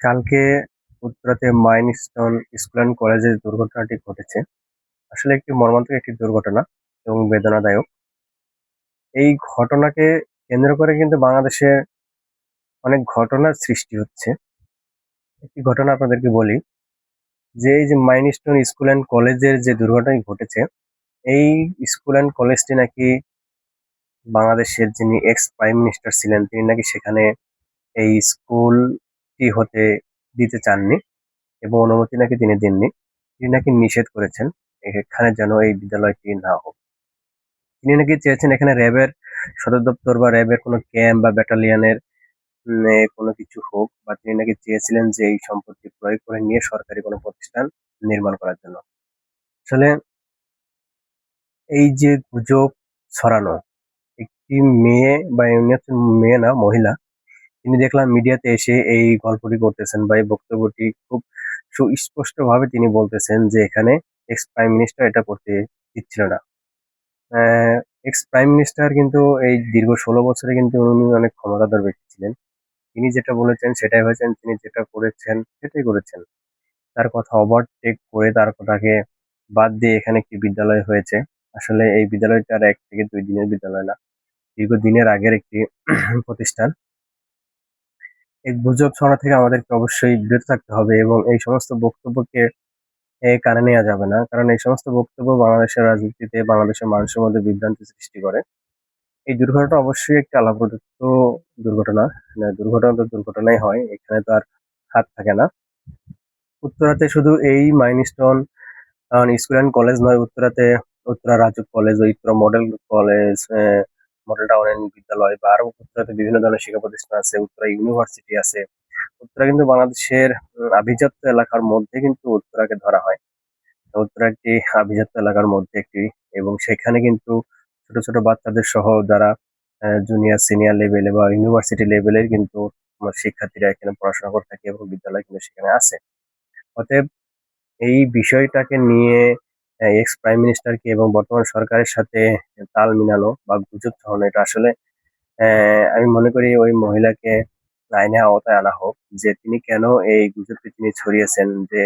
কালকে উত্তরাতে milestone school and কলেজের দুর্ঘটনাটি ঘটেছে। আসলে একটি মর্মান্তিক একটি দুর্ঘটনা এবং বেদনাদায়ক। এই ঘটনাকে কেন্দ্র করে কিন্তু বাংলাদেশে অনেক ঘটনার সৃষ্টি হচ্ছে। একটি ঘটনা আপনাদেরকে বলি, যে এই যে মাইলস্টোন স্কুল অ্যান্ড কলেজের যে দুর্ঘটনাটি ঘটেছে, এই স্কুল অ্যান্ড কলেজটি নাকি বাংলাদেশের যিনি এক্স প্রাইম মিনিস্টার ছিলেন, তিনি নাকি সেখানে এই স্কুলটি হতে দিতে চাননি এবং অনুমতি নাকি তিনি দেননি, তিনি নাকি নিষেধ করেছেন এখানে যেন এই বিদ্যালয়টি না হোক। তিনি নাকি চেয়েছেন এখানে র্যাবের সদর দপ্তর বা র্যাবের কোনো ক্যাম্প বা ব্যাটালিয়নের কোনো কিছু হোক বা তিনি নাকি চেয়েছিলেন যে এই সম্পত্তি প্রয়োগ করে নিয়ে সরকারি কোনো প্রতিষ্ঠান নির্মাণ করার জন্য। আসলে এই যে গুজব ছড়ানো, একটি মেয়ে বা মেয়ে না, মহিলা তিনি দেখলাম মিডিয়াতে এসে এই গল্পটি করতেছেন বা এই বক্তব্যটি খুব সুস্পষ্টভাবে তিনি বলতেছেন যে এখানে এক্স প্রাইম মিনিস্টার এটা করতে দিচ্ছিল না। এক্স প্রাইম মিনিস্টার কিন্তু এই দীর্ঘ ষোলো বছরে কিন্তু উনি অনেক ক্ষমতাধর ব্যক্তি ছিলেন। তিনি যেটা বলেছেন সেটাই হয়েছেন, তিনি যেটা করেছেন সেটাই করেছেন। তার কথা ওভারটেক করে তার কথাকে বাদ দিয়ে এখানে একটি বিদ্যালয় হয়েছে। আসলে এই বিদ্যালয়টা এক থেকে দুই দিনের বিদ্যালয় না দীর্ঘদিনের আগের একটি প্রতিষ্ঠান। এই গুজব ছড়া থেকে আমাদেরকে অবশ্যই বিরত থাকতে হবে এবং এই সমস্ত বক্তব্যকে কানে নেওয়া যাবে না। কারণ এই সমস্ত বক্তব্য বাংলাদেশের রাজনীতিতে, বাংলাদেশের মানুষের মধ্যে বিভ্রান্তি সৃষ্টি করে। এই দুর্ঘটনা অবশ্যই একটি আলাপদত্ত দুর্ঘটনা। দুর্ঘটনা তো দুর্ঘটনাই হয়, এখানে তো আর হাত থাকে না। উত্তরাতে শুধু এই মাইলস্টোন স্কুল অ্যান্ড কলেজ নয়, উত্তরাতে, Uttara Rajuk college Uttara model college model town বিদ্যালয় বা আরও উত্তরাতে বিভিন্ন ধরনের শিক্ষা প্রতিষ্ঠান আছে, উত্তরা ইউনিভার্সিটি আছে। উত্তরা কিন্তু বাংলাদেশের আভিজাত্য এলাকার মধ্যে কিন্তু উত্তরাকে ধরা হয়। উত্তরা একটি আভিজাত্য এলাকার মধ্যে একটি এবং সেখানে কিন্তু ছোট ছোট বাচ্চাদের সহ যারা জুনিয়র সিনিয়র লেভেলে বা ইউনিভার্সিটি লেভেলের কিন্তু শিক্ষার্থীরা এখানে পড়াশোনা করে থাকে এবং বিদ্যালয় কিন্তু সেখানে আছে। অতএব এই বিষয়টাকে নিয়ে এক্স প্রাইম মিনিস্টারকে এবং বর্তমান সরকারের সাথে তাল মিলানো বা গুজব ছড়ানো, এটা আসলে আমি মনে করি ওই মহিলাকে আইনে আওতায় আনা হোক যে তিনি কেন এই গুজবটি তিনি ছড়িয়েছেন, যে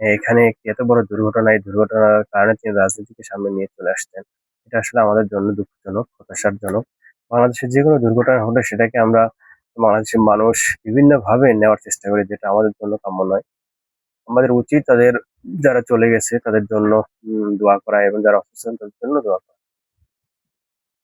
এখানে একটি এত বড় দুর্ঘটনা, এই দুর্ঘটনার কারণে তিনি রাজনীতিকে সামনে নিয়ে চলে আসছেন। এটা আসলে আমাদের জন্য দুঃখজনক হতাশারজনক বাংলাদেশের যে কোনো দুর্ঘটনা হলে সেটাকে আমরা বাংলাদেশের মানুষ বিভিন্নভাবে নেওয়ার চেষ্টা করি, যেটা আমাদের জন্য কাম্য নয়। আমাদের উচিত তাদের যারা চলে গেছে তাদের জন্য দোয়া করা এবং যারা অসুস্থ তাদের জন্য দোয়া করা।